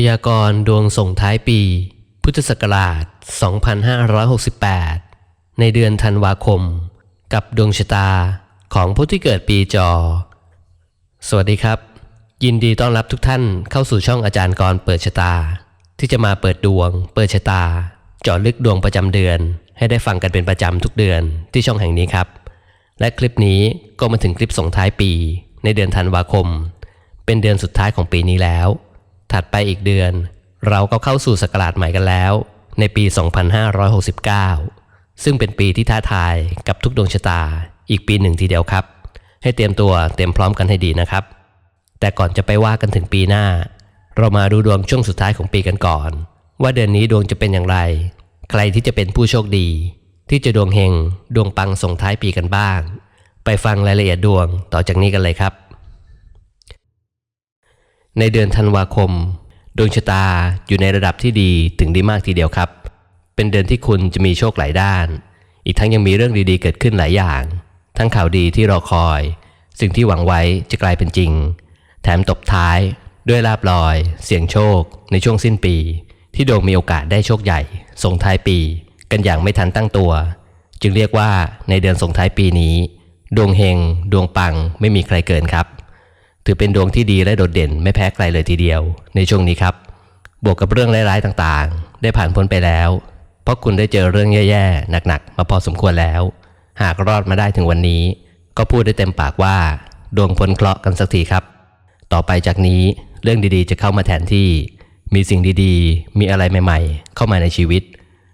พยากรณ์ดวงส่งท้ายปี พุทธศักราช 2568 ในเดือนธันวาคม กับดวงชะตาของผู้ที่เกิดปีจอ สวัสดีครับ ยินดีต้อนรับทุกท่านเข้าสู่ช่องอาจารย์กรเปิดชะตา ที่จะมาเปิดดวง เปิดชะตาเจาะลึกดวงประจำเดือน ให้ได้ฟังกันเป็นประจำทุกเดือนที่ช่องแห่งนี้ครับ และคลิปนี้ก็มาถึงคลิปส่งท้ายปี ในเดือนธันวาคม เป็นเดือนสุดท้ายของปีนี้แล้ว ถัดไปอีกเดือน เราก็เข้าสู่ศักราชใหม่กันแล้ว ในปี 2569 ซึ่งเป็นปีที่ท้าทายกับทุกดวงชะตา อีกปีหนึ่งทีเดียวครับ ให้เตรียมตัวเตรียมพร้อมกันให้ดีนะครับ แต่ก่อนจะไปว่ากันถึงปีหน้า เรามาดูดวงช่วงสุดท้ายของปีกันก่อน ว่าเดือนนี้ดวงจะเป็นอย่างไร ใครที่จะเป็นผู้โชคดี ที่จะดวงเฮงดวงปังส่งท้ายปีกันบ้าง ไปฟังรายละเอียดดวงต่อจากนี้กันเลยครับ ในเดือนธันวาคม ดวงชะตาอยู่ในระดับที่ดีถึงดีมากทีเดียวครับ เป็นเดือนที่คุณจะมีโชคหลายด้าน อีกทั้งยังมีเรื่องดีๆเกิดขึ้นหลายอย่าง ทั้งข่าวดีที่รอคอย สิ่งที่หวังไว้จะกลายเป็นจริง แถมตบท้ายด้วยลาบลอย เสี่ยงโชค ในช่วงสิ้นปี ที่ดวงมีโอกาสได้โชคใหญ่ ส่งท้ายปี กันอย่างไม่ทันตั้งตัว จึงเรียกว่าในเดือนส่งท้ายปีนี้ ดวงเฮง ดวงปังไม่มีใครเกินครับ ถือเป็นดวงที่ดีและโดดเด่นไม่แพ้ใครเลยทีเดียว ในช่วงนี้ครับ บวกกับเรื่องร้ายๆต่างๆ ได้ผ่านพ้นไปแล้ว เพราะคุณได้เจอเรื่องแย่ๆหนักๆ มาพอสมควรแล้ว หากรอดมาได้ถึงวันนี้ ก็พูดได้เต็มปากว่า ดวงพ้นเคราะห์กันสักทีครับ ต่อไปจากนี้เรื่องดีๆ จะเข้ามาแทนที่ มีสิ่งดีๆ มีอะไรใหม่ๆ เข้ามาในชีวิต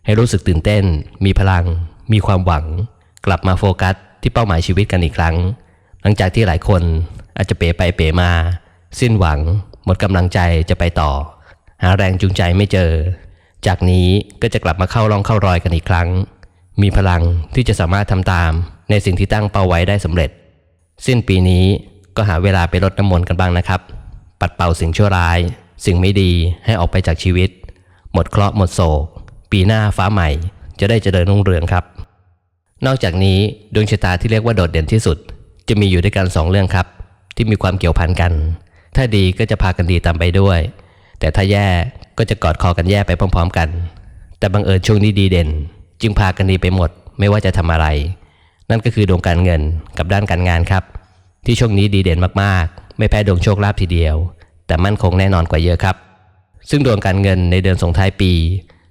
ให้รู้สึกตื่นเต้น มีพลัง มีความหวัง กลับมาโฟกัสที่เป้าหมายชีวิตกันอีกครั้ง หลังจากที่หลายคน อาจจะเป๋ไปเป๋มา สิ้นหวัง หมดกำลังใจจะไปต่อ หาแรงจูงใจไม่เจอ จากนี้ก็จะกลับมาเข้าร่องเข้ารอยกันอีกครั้ง มีพลังที่จะสามารถทำตาม ในสิ่งที่ตั้งเป้าไว้ได้สำเร็จ สิ้นปีนี้ก็หาเวลาไปรดน้ำมนต์กันบ้างนะครับ ปัดเป่าสิ่งชั่วร้าย สิ่งไม่ดีให้ออกไปจากชีวิต หมดเคราะห์หมดโศก ปีหน้าฟ้าใหม่ จะได้เจริญรุ่งเรืองครับ นอกจากนี้ดวงชะตาที่เรียกว่าโดดเด่นที่สุด จะมีอยู่ด้วยกันสองเรื่องครับ ที่มีความเกี่ยวพันกัน ถ้าดีก็จะพากันดีตามไปด้วย แต่ถ้าแย่ก็จะกอดคอกันแย่ไปพร้อม ๆ กัน แต่บังเอิญช่วงนี้ดีเด่น จึงพากันดีไปหมดไม่ว่าจะทำอะไร นั่นก็คือดวงการเงินกับด้านการงานครับ ที่ช่วงนี้ดีเด่นมากๆ ไม่แพ้ดวงโชคลาภทีเดียว แต่มั่นคงแน่นอนกว่าเยอะครับ ซึ่งดวงการเงินในเดือนส่งท้ายปี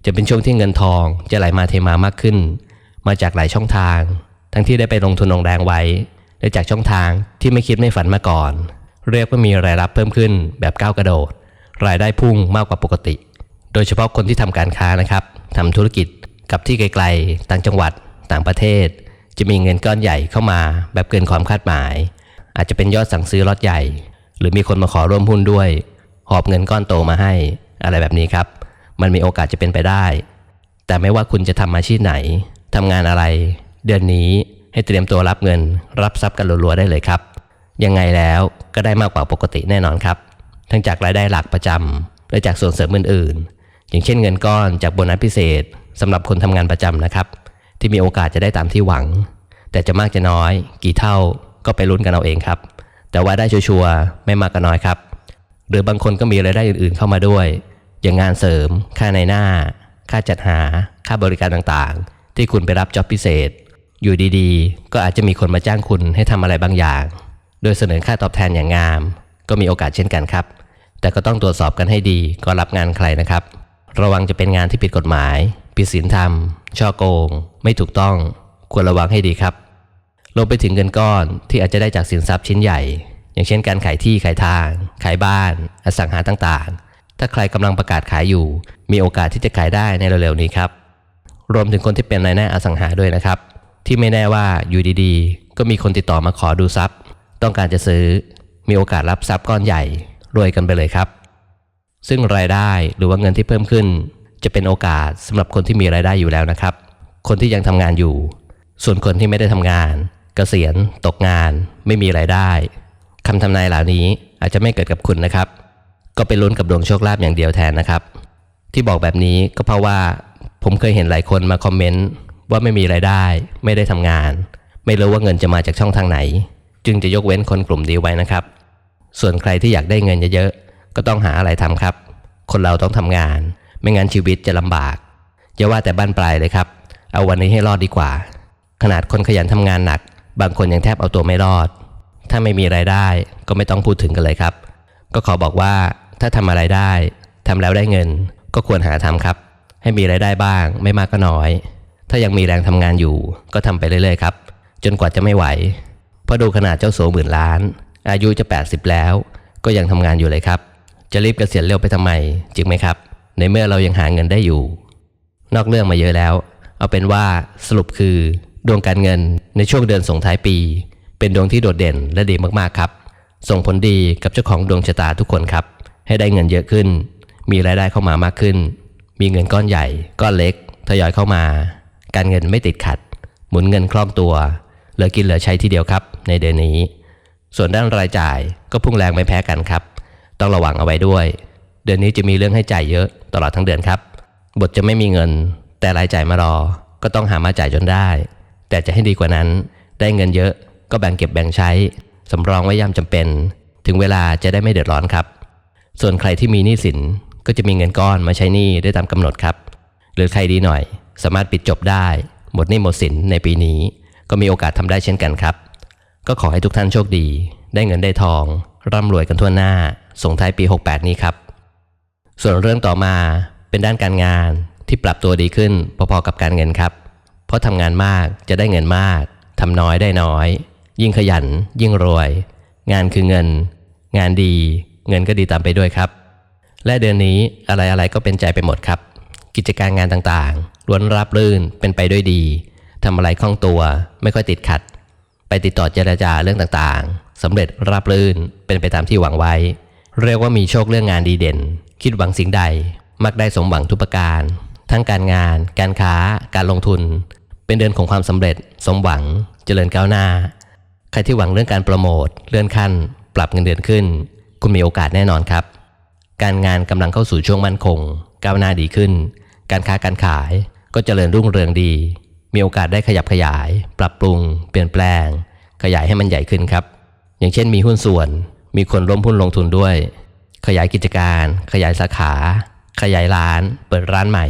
จะเป็นช่วงที่เงินทองจะไหลมาเทมามากขึ้น มาจากหลายช่องทาง ทั้งที่ได้ไปลงทุนลงแรงไว้ และจากช่องทางที่ไม่คิดไม่ฝันมาก่อน เรียกว่ามีรายรับเพิ่มขึ้นแบบก้าวกระโดด รายได้พุ่งมากกว่าปกติ โดยเฉพาะคนที่ทำการค้านะครับทำธุรกิจกับที่ไกลๆ ต่างจังหวัด ต่างประเทศ จะมีเงินก้อนใหญ่เข้ามาแบบเกินความคาดหมาย อาจจะเป็นยอดสั่งซื้อล็อตใหญ่ หรือมีคนมาขอร่วมหุ้นด้วย หอบเงินก้อนโตมาให้ อะไรแบบนี้ครับ มันมีโอกาสจะเป็นไปได้ แต่ไม่ว่าคุณจะทำอาชีพไหนทำงานอะไร เดือนนี้ ให้เตรียมตัวรับเงิน รับทรัพย์กันรัวๆได้เลยครับ ยังไงแล้วก็ได้มากกว่าปกติแน่นอนครับ ทั้งจากรายได้หลักประจำและจากส่วนเสริมอื่นๆ อย่างเช่นเงินก้อนจากโบนัสพิเศษสำหรับคนทำงานประจำนะครับ ที่มีโอกาสจะได้ตามที่หวัง แต่จะมากจะน้อย กี่เท่าก็ไปลุ้นกันเอาเองครับ แต่ว่าได้ชัวร์ไม่มากก็น้อยครับ หรือบางคนก็มีรายได้อื่นๆ เข้ามาด้วย อย่างงานเสริม ค่าในหน้า ค่าจัดหา ค่าบริการต่างๆ ที่คุณไปรับจ็อบพิเศษ อยู่ดีๆ ก็อาจจะมีคนมาจ้างคุณให้ทำอะไรบางอย่าง โดยเสนอค่าตอบแทนอย่างงาม ก็มีโอกาสเช่นกันครับ แต่ก็ต้องตรวจสอบกันให้ดีก่อนรับงานใครนะครับ ระวังจะเป็นงานที่ผิดกฎหมาย ผิดศีลธรรม ช่อโกง ไม่ถูกต้อง ควรระวังให้ดีครับลงไปถึงเงินก้อนที่อาจจะได้จากสินทรัพย์ชิ้นใหญ่ อย่างเช่นการขายที่ขายทาง ขายบ้าน อสังหาต่างๆ ถ้าใครกำลังประกาศขายอยู่ มีโอกาสที่จะขายได้ในเร็วๆนี้ครับ รวมถึงคนที่เป็นนายหน้าอสังหาด้วยนะครับ ที่ไม่แน่ว่าอยู่ดีๆ ก็มีคนติดต่อมาขอดูทรัพย์ ต้องการจะซื้อ มีโอกาสรับทรัพย์ก้อนใหญ่ รวยกันไปเลยครับ ซึ่งรายได้หรือว่าเงินที่เพิ่มขึ้น จะเป็นโอกาสสำหรับคนที่มีรายได้อยู่แล้วนะครับ คนที่ยังทำงานอยู่ ส่วนคนที่ไม่ได้ทำงานเกษียณ ตกงาน ไม่มีรายได้คำทำนายเหล่านี้อาจจะไม่เกิดกับคุณนะครับ ก็ไปลุ้นกับดวงโชคลาภอย่างเดียวแทนนะครับ ที่บอกแบบนี้ก็เพราะว่าผมเคยเห็นหลายคนมาคอมเมนต์ ว่าไม่มีรายได้ ไม่ได้ทำงาน ไม่รู้ว่าเงินจะมาจากช่องทางไหน จึงจะยกเว้นคนกลุ่มนี้ไว้นะครับ ส่วนใครที่อยากได้เงินเยอะๆก็ต้องหาอะไรทำครับ คนเราต้องทำงาน ไม่งั้นชีวิตจะลำบากอย่าว่าแต่บ้านปลายเลยครับ เอาวันนี้ให้รอดดีกว่า ขนาดคนขยันทำงานหนัก บางคนยังแทบเอาตัวไม่รอด ถ้าไม่มีไรายได้ก็ไม่ต้องพูดถึงกันเลยครับ ก็ขอบอกว่าถ้าทำอะไรได้ทำแล้วได้เงิน ก็ควรหาทำครับ ให้มีไรายได้บ้าง ไม่มากก็น้อย ถ้ายังมีแรงทำงานอยู่ ก็ทำไปเรื่อยๆครับ จนกว่าจะไม่ไหว เพราะดูขนาดเจ้าโสหมื่นล้าน อายุจะ 80 แล้ว ก็ยังทำงานอยู่เลยครับ จะรีบเกษียณเร็วไปทำไม จริงไหมครับ ในเมื่อเรายังหาเงินได้อยู่ นอกเรื่องมาเยอะแล้ว เอาเป็นว่าสรุปคือ ดวงการเงินในช่วงเดือนส่งท้ายปี เป็นดวงที่โดดเด่นและดีมากๆครับ ส่งผลดีกับเจ้าของดวงชะตาทุกคนครับ ให้ได้เงินเยอะขึ้น มีรายได้เข้ามามากขึ้น มีเงินก้อนใหญ่ ก้อนเล็กทยอยเข้ามา การเงินไม่ติดขัด หมุนเงินคล่องตัว เหลือกินเหลือใช้ทีเดียวครับ ในเดือนนี้ ส่วนด้านรายจ่ายก็พุ่งแรงไม่แพ้กันครับ ต้องระวังเอาไว้ด้วย เดือนนี้จะมีเรื่องให้จ่ายเยอะตลอดทั้งเดือนครับ บทจะไม่มีเงิน แต่รายจ่ายมารอ ก็ต้องหามาจ่ายจนได้ แต่จะให้ดีกว่านั้น ได้เงินเยอะก็แบ่งเก็บแบ่งใช้สำรองไว้ยามจำเป็น ถึงเวลาจะได้ไม่เดือดร้อนครับ ส่วนใครที่มีหนี้สินก็จะมีเงินก้อนมาใช้หนี้ได้ตามกำหนดครับ หรือใครดีหน่อย สามารถปิดจบได้ หมดหนี้หมดสินในปีนี้ ก็มีโอกาสทำได้เช่นกันครับ ก็ขอให้ทุกท่านโชคดี ได้เงินได้ทอง ร่ำรวยกันทั่วหน้า ส่งท้ายปี 68 นี้ครับ ส่วนเรื่องต่อมาเป็นด้านการงานที่ปรับตัวดีขึ้นพอๆกับการเงินครับ เพราะทำงานมากจะได้เงินมากทำน้อยได้น้อย ยิ่งขยัน ยิ่งรวย งานคือเงิน งานดี เงินก็ดีตามไปด้วยครับ และเดือนนี้อะไรๆก็เป็นใจไปหมดครับ กิจการงานต่าง ล้วนราบรื่นเป็นไปด้วยดีทำอะไรคล่องตัว ไม่ค่อยติดขัด ไปติดต่อเจรจาเรื่องต่างๆสำเร็จราบรื่นเป็นไปตามที่หวังไว้ เรียกว่ามีโชคเรื่องงานดีเด่น คิดหวังสิ่งใด มักได้สมหวังทุกประการ ทั้งการงาน การค้า การลงทุน เป็นเดือนของความสำเร็จ สมหวัง เจริญก้าวหน้า ใครที่หวังเรื่องการโปรโมทเลื่อนขั้น ปรับเงินเดือนขึ้น คุณมีโอกาสแน่นอนครับ การงานกำลังเข้าสู่ช่วงมั่นคง ก้าวหน้าดีขึ้น การค้าการขาย ก็เจริญรุ่งเรืองดี มีโอกาสได้ขยับขยาย ปรับปรุง เปลี่ยนแปลง ขยายให้มันใหญ่ขึ้นครับ อย่างเช่นมีหุ้นส่วน มีคนร่วมหุ้นลงทุนด้วย ขยายกิจการ ขยายสาขา ขยายร้าน เปิดร้านใหม่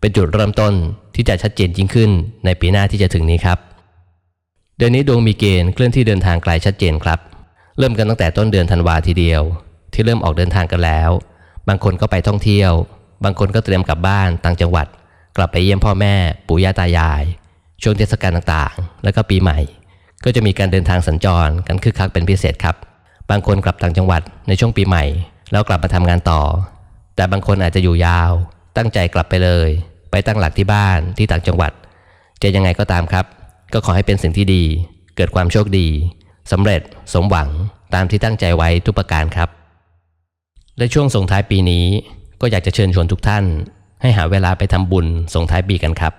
เป็นจุดเริ่มต้นที่จะชัดเจนยิ่งขึ้นในปีหน้าที่จะถึงนี้ครับ เดือนนี้ดวงมีเกณฑ์เคลื่อนที่เดินทางไกลชัดเจนครับ เริ่มกันตั้งแต่ต้นเดือนธันวาทีเดียว ที่เริ่มออกเดินทางกันแล้ว บางคนก็ไปท่องเที่ยว บางคนก็เตรียมกลับบ้านต่างจังหวัด กลับไปเยี่ยมพ่อแม่ ปู่ย่าตายาย ช่วงเทศกาลต่างๆ แล้วก็ปีใหม่ ก็จะมีการเดินทางสัญจรกันคึกคักเป็นพิเศษครับ บางคนกลับต่างจังหวัดในช่วงปีใหม่ แล้วกลับมาทำงานต่อ แต่บางคนอาจจะอยู่ยาว ตั้งใจกลับไปเลย ไปตั้งหลักที่บ้านที่ต่างจังหวัด จะยังไงก็ตามครับ ก็ขอให้เป็นสิ่งที่ดี เกิดความโชคดีสำเร็จสมหวังตามที่ตั้งใจไว้ทุกประการครับ และช่วงส่งท้ายปีนี้ก็อยากจะเชิญชวนทุกท่าน ให้หาเวลาไปทำบุญส่งท้ายปีกันครับ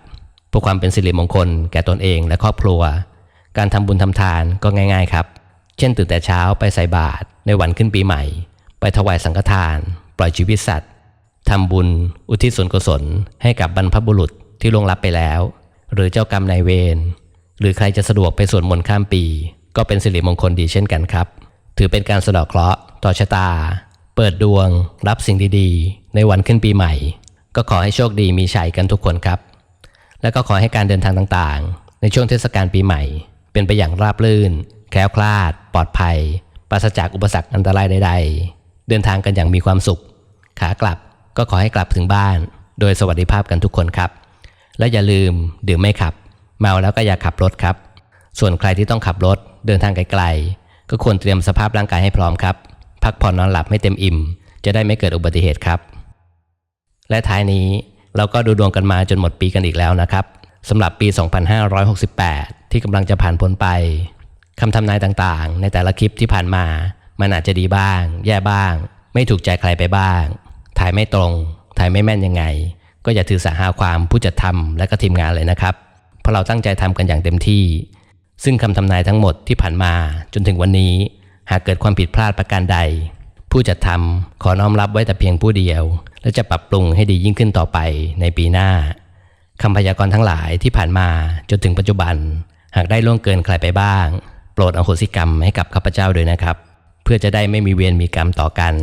เพื่อความเป็นสิริมงคลแก่ตนเองและครอบครัว การทำบุญทำทานก็ง่ายๆครับ เช่นตื่นแต่เช้าไปใส่บาตรในวันขึ้นปีใหม่ ไปถวายสังฆทาน ปล่อยชีวิตสัตว์ทำบุญ อุทิศส่วนกุศล ให้กับบรรพบุรุษที่ล่วงลับไปแล้ว หรือเจ้ากรรมนายเวรหรือใครจะสะดวกไปสวดมนต์ข้ามปี ก็เป็นสิริมงคลดีเช่นกันครับ ถือเป็นการสะดาะเคราะห์ต่อชะตา เปิดดวง รับสิ่งดีๆ ในวันขึ้นปีใหม่ ก็ขอให้โชคดีมีชัยกันทุกคนครับ และก็ขอให้การเดินทางต่างๆ ในช่วงเทศกาลปีใหม่ เป็นไปอย่างราบรื่น แคล้วคลาด ปลอดภัย ปราศจากอุปสรรคอันตรายใด ๆ เดินทางกันอย่างมีความสุข ขากลับก็ขอให้กลับถึงบ้าน โดยสวัสดิภาพกันทุกคนครับ และอย่าลืมดื่มไม่ขับ เมาแล้วก็อย่าขับรถครับ ส่วนใครที่ต้องขับรถเดินทางไกลๆ ก็ควรเตรียมสภาพร่างกายให้พร้อมครับ พักผ่อนนอนหลับให้เต็มอิ่ม จะได้ไม่เกิดอุบัติเหตุครับ และท้ายนี้เราก็ดูดวงกันมาจนหมดปีกันอีกแล้วนะครับสำหรับปี 2568 ที่กำลังจะผ่านพ้นไปคำทำนายต่างๆ ในแต่ละคลิปที่ผ่านมา มันอาจจะดีบ้าง แย่บ้าง ไม่ถูกใจใครไปบ้าง ถ่ายไม่ตรง ถ่ายไม่แม่นยังไง ก็อย่าถือสาหาความผู้จัดทำและก็ทีมงานเลยนะครับ เพราะเราตั้งใจทำกันอย่างเต็มที่ ซึ่งคำทำนายทั้งหมดที่ผ่านมาจนถึงวันนี้ หากเกิดความผิดพลาดประการใด ผู้จัดทำขอน้อมรับไว้แต่เพียงผู้เดียว และจะปรับปรุงให้ดียิ่งขึ้นต่อไปในปีหน้าคำพยากรณ์ทั้งหลายที่ผ่านมาจนถึงปัจจุบัน หากได้ล่วงเกินใครไปบ้าง โปรดอโหสิกรรมให้กับข้าพเจ้าด้วยนะครับ เพื่อจะได้ไม่มีเวรมีกรรมต่อกัน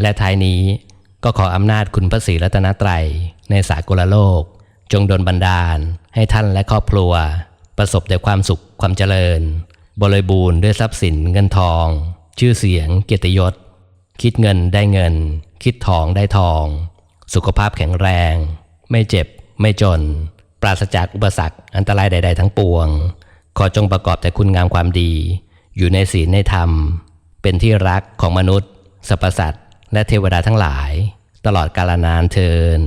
และท้ายนี้ก็ขออำนาจคุณพระศรีรัตนตรัยในสากลโลก จงดลบันดาล ให้ท่านและครอบครัว ประสบแต่ความสุขความเจริญ บริบูรณ์ด้วยทรัพย์สินเงินทอง ชื่อเสียงเกียรติยศ คิดเงินได้เงิน คิดทองได้ทอง สุขภาพแข็งแรง ไม่เจ็บ ไม่จน ปราศจากอุปสรรคอันตรายใด ๆ ทั้งปวง ขอจงประกอบแต่คุณงามความดี อยู่ในศีลในธรรม เป็นที่รักของมนุษย์สรรพสัตว์และเทวดาทั้งหลาย ตลอดกาลนานเทิน